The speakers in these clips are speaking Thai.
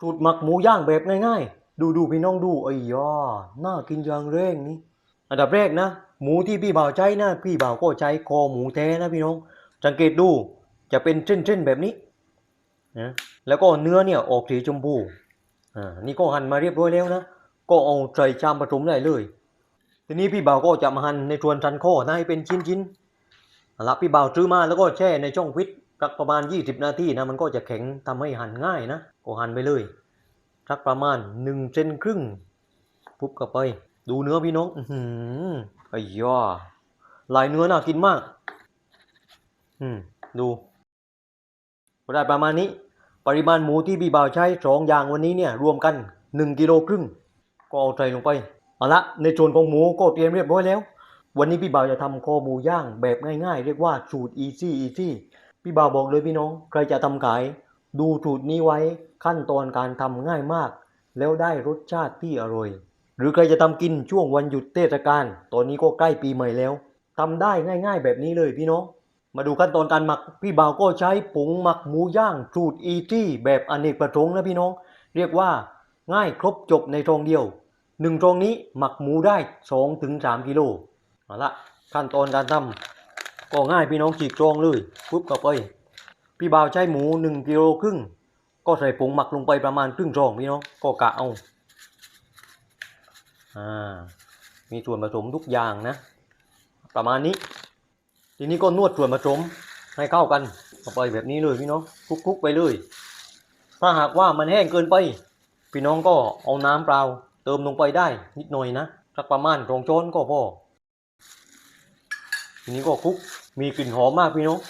สูตรหมักหมูย่างแบบง่ายๆ ดูดูพี่น้องดูไอ้ยอน่ากินอย่างแรงนี่อันดับแรกนะ หมูที่พี่บ่าวใช้นะ พี่บ่าวก็ใช้คอหมูแท้นะพี่น้อง สังเกตดูจะเป็นเส้นๆแบบนี้นะแล้วก็เนื้อเนี่ยออกสีชมพูอ่านี่ก็หั่นมาเรียบร้อยแล้วนะ ก็เอาใส่ชามผสมได้เลย ทีนี้พี่บ่าวก็จะมาหั่นในส่วนสันคอนะให้เป็นชิ้นๆเอาละพี่บ่าวซื้อมาแล้วก็แช่ในช่องฟิต สักประมาณ 20 นาทีนะมันก็จะแข็งทำให้หั่นง่ายนะก็หั่นไปเลยสักประมาณ1เซนครึ่งปุ๊บเข้าไป ดูเนื้อพี่น้องอือหือไอ้ยอลายเนื้อน่ากินมาก อืมดูได้ประมาณนี้ ปริมาณหมูที่พี่บ่าวใช้สองอย่างวันนี้เนี่ยรวมกัน 1กิโลครึ่งก็เอาใส่ลงไปเอาละในส่วนของหมูก็เตรียมเรียบร้อยแล้ว วันนี้พี่บ่าวจะทำคอหมูย่างแบบง่ายๆ เรียกว่าสูตร easy easy พี่บ่าวบอกเลยพี่น้อง ใครจะทำขาย ดูสูตรนี้ไว้ขั้นตอนการทำง่ายมาก แล้วได้รสชาติที่อร่อย หรือใครจะทำกินช่วงวันหยุดเทศกาลตอนนี้ก็ใกล้ปีใหม่แล้วทำได้ง่าย ๆ แบบนี้เลยพี่น้อง มาดูขั้นตอนการหมัก พี่บ่าวก็ใช้ผงหมักหมูย่างสูตรอีที่แบบอเนกประสงค์นะพี่น้อง เรียกว่าง่ายครบจบในซองเดียวหนึ่งซองนี้หมักหมูได้2ถึง3กิโลเอาละขั้นตอนการทำ ก็ง่ายพี่น้องฉีกซองเลยปุ๊บเข้าไป พี่บ่าวใช้หมู1กิโลครึ่ง ก็ใส่ผงหมักลงไปประมาณครึ่งซองพี่น้องก็กะเอาอ่ามีส่วนผสมทุกอย่างนะ ประมาณนี้ ทีนี้ก็นวดส่วนผสมให้เข้ากันเข้าไปแบบนี้เลยพี่น้องคลุกๆไปเลยถ้าหากว่ามันแห้งเกินไป พี่น้องก็เอาน้ำเปล่า เติมลงไปได้นิดหน่อยนะสักประมาณสองช้อนก็พอทีนี้ก็คลุก มีกลิ่นหอมมากพี่น้อง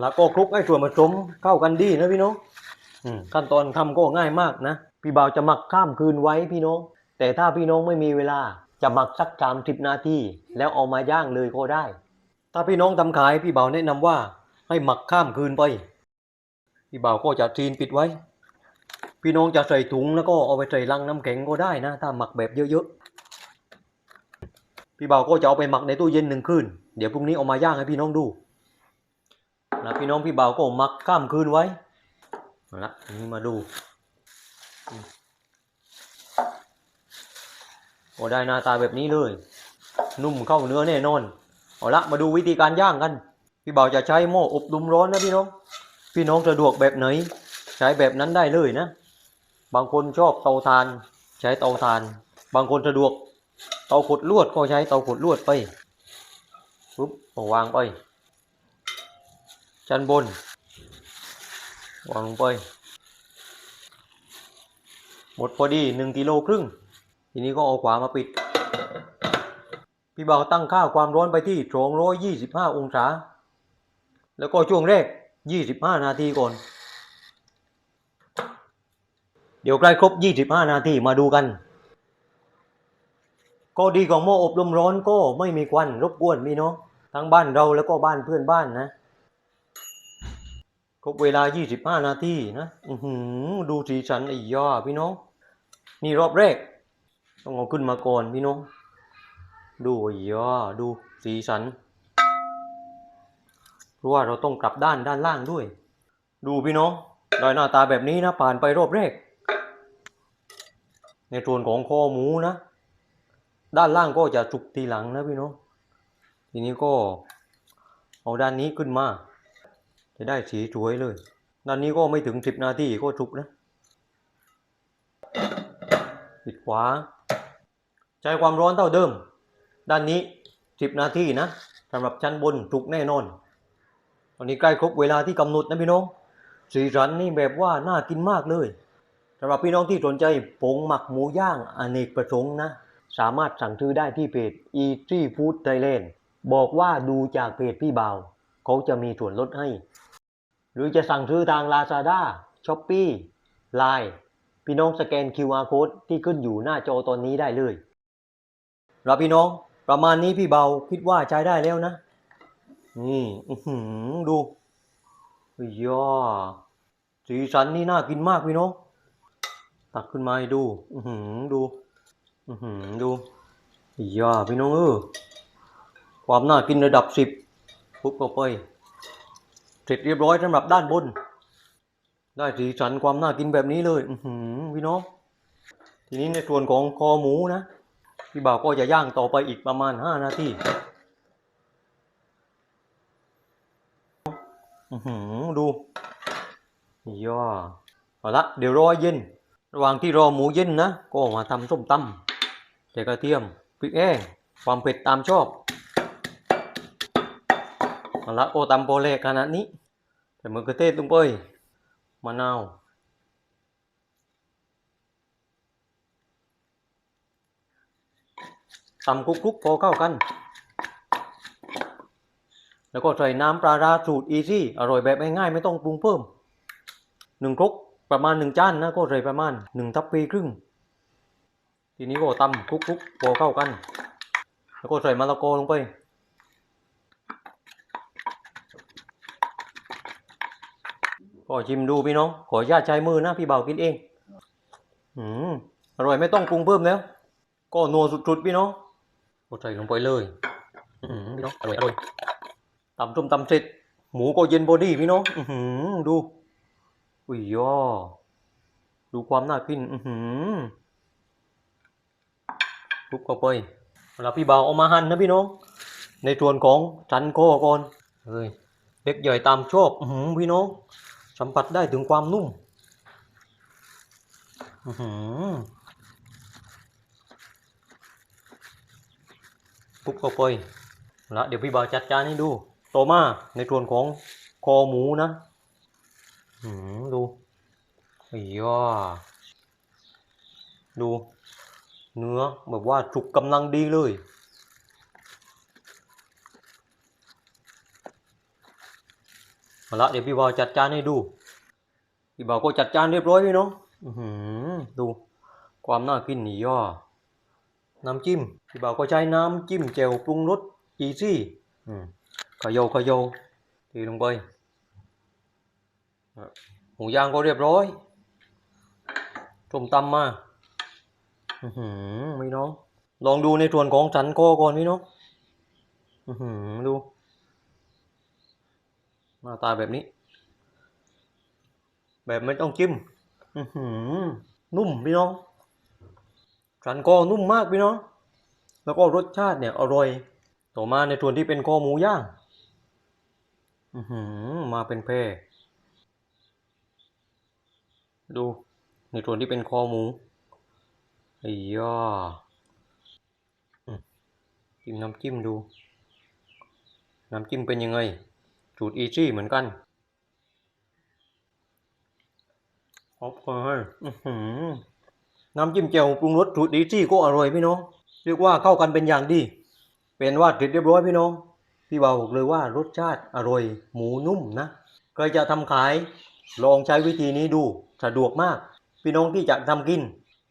แล้วก็คลุกให้ส่วนผสมเข้ากันดีนะพี่น้องขั้นตอนทำก็ง่ายมากนะ พี่บ่าวจะหมักข้ามคืนไว้พี่น้อง แต่ถ้าพี่น้องไม่มีเวลาจะหมักสักสามสิบนาทีแล้วเอามาย่างเลยก็ได้ ถ้าพี่น้องทำขายพี่บ่าวแนะนำว่าให้หมักข้ามคืนไป พี่บ่าวก็จะซีนปิดไว้ พี่น้องจะใส่ถุงแล้วก็เอาไปใส่ลังน้ำแข็งก็ได้นะ ถ้าหมักแบบเยอะๆ พี่บ่าวก็จะเอาไปหมักในตู้เย็นหนึ่งคืน เดี๋ยวพรุ่งนี้เอามาย่างให้พี่น้องดูนะพี่น้องพี่บ่าวก็หมักข้ามคืนไว้เอาละนี้มาดูโอ้ได้หน้าตาแบบนี้เลย นุ่มเข้าเนื้อแน่นอนเอาละมาดูวิธีการย่างกัน พี่บ่าวจะใช้หม้ออบลมร้อนนะพี่น้อง พี่น้องสะดวกแบบไหน ใช้แบบนั้นได้เลยนะ บางคนชอบเตาถ่าน ใช้เตาถ่าน บางคนสะดวก เตาขดลวดก็ใช้เตาขดลวดไปปุ๊บาวางไปชั้นบนวางลงไป หมดพอดีหนึ่งกิโลครึ่ง ทีนี้ก็เอาขวามาปิด พี่บ่าวตั้งค่าความร้อนไปที่225องศา แล้วก็ช่วงแรก25นาทีก่อน เดี๋ยวใกล้ครบ25นาทีมาดูกัน ก็ดีของหม้ออบลมร้อนก็ไม่มีควันรบกวนพี่น้องทั้งบ้านเราแล้วก็บ้านเพื่อนบ้านนะครบเวลา 25 นาทีนะอือหือดูสีสันไอ้ยาพี่น้อง นี่รอบแรก ต้องเอาขึ้นมาก่อนพี่น้อง ดูไอ้ยาดูสีสัน เพราะว่าเราต้องกลับด้านด้านล่างด้วย ดูพี่น้องได้หน้าตาแบบนี้นะ ผ่านไปรอบแรก ในส่วนของคอหมูนะ ด้านล่างก็จะสุกทีหลังนะพี่น้องทีนี้ก็เอาด้านนี้ขึ้นมา จะได้สีสวยเลย ด้านนี้ก็ไม่ถึงสิบนาทีก็สุกนะปิดขวา ใช้ความร้อนเท่าเดิม ด้านนี้สิบนาทีนะสำหรับชั้นบนสุกแน่นอนตอนนี้ใกล้ครบเวลาที่กำหนดนะพี่น้องสีสันนี่แบบว่าน่ากินมากเลยสำหรับพี่น้องที่สนใจผงหมักหมูย่างอเนกประสงค์นะ สามารถสั่งซื้อได้ที่เพจ Easy Food Thailand บอกว่าดูจากเพจพี่บ่าว เขาจะมีส่วนลดให้ หรือจะสั่งซื้อทาง Lazada, Shopee, Line พี่น้องสแกน QR Code ที่ขึ้นอยู่หน้าจอตอนนี้ได้เลยรับพี่น้องประมาณนี้พี่เบาคิดว่าใช้ได้แล้วนะ นี่ดูยยอสีสันนี่น่ากินมากพี่น้อง ตักขึ้นมาให้ดู อือหือ ดูอือหือดูเฮ้ยยอพี่น้องเออความน่ากินระดับสิบปุ๊บเข้าไปเสร็จเรียบร้อยสำหรับด้านบน ได้สีสันความน่ากินแบบนี้เลยอืพี่น้องทีนี้ในส่วนของคอหมูนะพี่บ่าวก็จะย่างต่อไปอีกประมาณห้านาทีดูย่อเอาละเดี๋ยวรอเย็น ระหว่างที่รอหมูเย็นนะ ก็มาทำส้มตำ ใส่กระเทียมพริกแห้งความเผ็ดตามชอบเอาละก็ตำโปเลขนาดนี้ใส่มะเขือเทศลงไปมะนาวตำคลุกๆพอเข้ากัน แล้วก็ใส่น้ำปลาราสูตรอีซี่อร่อยแบบง่ายๆไม่ต้องปรุงเพิ่มหนึ่งครกประมาณหนึ่งจานนะก็ใส่ประมาณหนึ่งทัพพีครึ่ง ทีนี้ก็ตำคลุกๆพอเข้ากัน แล้วก็ใส่มะละกอลงไป ก็ชิมดูพี่น้อง ขอญาตใช้มือนะพี่เบากินเอง อืม อร่อยไม่ต้องปรุงเพิ่มแล้ว ก็นัวสุดๆพี่น้องก็ใส่ลงไปเลย อืมพี่น้อง อร่อยอร่อยตำส้มตำเสร็จ หมูก็เย็นบอดี้พี่น้อง อือดู อุ้ยย่อดูความน่ากิน อือ หือลุกเข้าไปเวลาพี่เบาเอามาหั่นนะพี่น้อง ในส่วนของชันโคก่อนเฮ้ยเด็กใหญ่ตามชอบอือหือพี่น้อง สัมผัสได้ถึงความนุ่มอือหือปุ๊บเข้าไปแล้วเดี๋ยวพี่บ่าวจัดจานให้ดูต่อมาในส่วนของคอหมูนะหืมดูอ้ย่าดู เนื้อแบบว่าสุกกำลังดีเลยเอาละเดี๋ยวพี่บ่าวจัดจานให้ดู พี่บ่าวก็จัดจานเรียบร้อยพี่น้องดูความน่ากินนี่ย่อ น้ำจิ้ม พี่บ่าวก็ใช้น้ำจิ้มแจ่วปรุงรสอีซี่อืมเขยาเขยาทีลงไปหมูย่างก็เรียบร้อยต้มตำมา พี่น้อง ลองดูในส่วนของสันคอก่อนพี่น้องอือหือดูหน้าตาแบบนี้ แบบไม่ต้องจิ้มอือหือนุ่มพี่น้องสันคอนุ่มมากพี่น้อง แล้วก็รสชาติเนี่ยอร่อย ต่อมาในส่วนที่เป็นคอหมูย่างอือหือมาเป็นแพรดูในส่วนที่เป็นคอหมู อ้ย่าอืมจิ้มน้ำจิ้มดู น้ำจิ้มเป็นยังไงสูตรอีซี่เหมือนกันโอเคอือหือน้ำจิ้มแจ่วปรุงรสสูตรดีจี้ก็อร่อยพี่น้อง เรียกว่าเข้ากันเป็นอย่างดี เป็นว่าเสร็จเรียบร้อยพี่น้อง พี่บ่าวบอกเลยว่ารสชาติอร่อย หมูนุ่มนะใครจะทำขาย ลองใช้วิธีนี้ดู สะดวกมาก พี่น้องที่จะทำกิน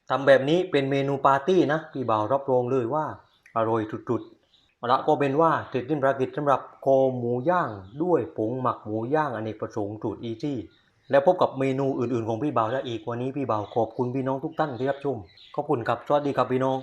ทำแบบนี้เป็นเมนูปาร์ตี้นะพี่บ่าวรับรองเลยว่าอร่อยจุดๆเอาละก็เป็นว่าเสร็จสิ้นภารกิจสำหรับโคหมูย่างด้วยผงหมักหมูย่างอเนกประสงค์จุดอีซี่แล้วพบกับเมนูอื่นๆของพี่บ่าวได้อีกวันนี้พี่บ่าวขอบคุณพี่น้องทุกท่านที่รับชมขอบคุณครับสวัสดีครับพี่น้อง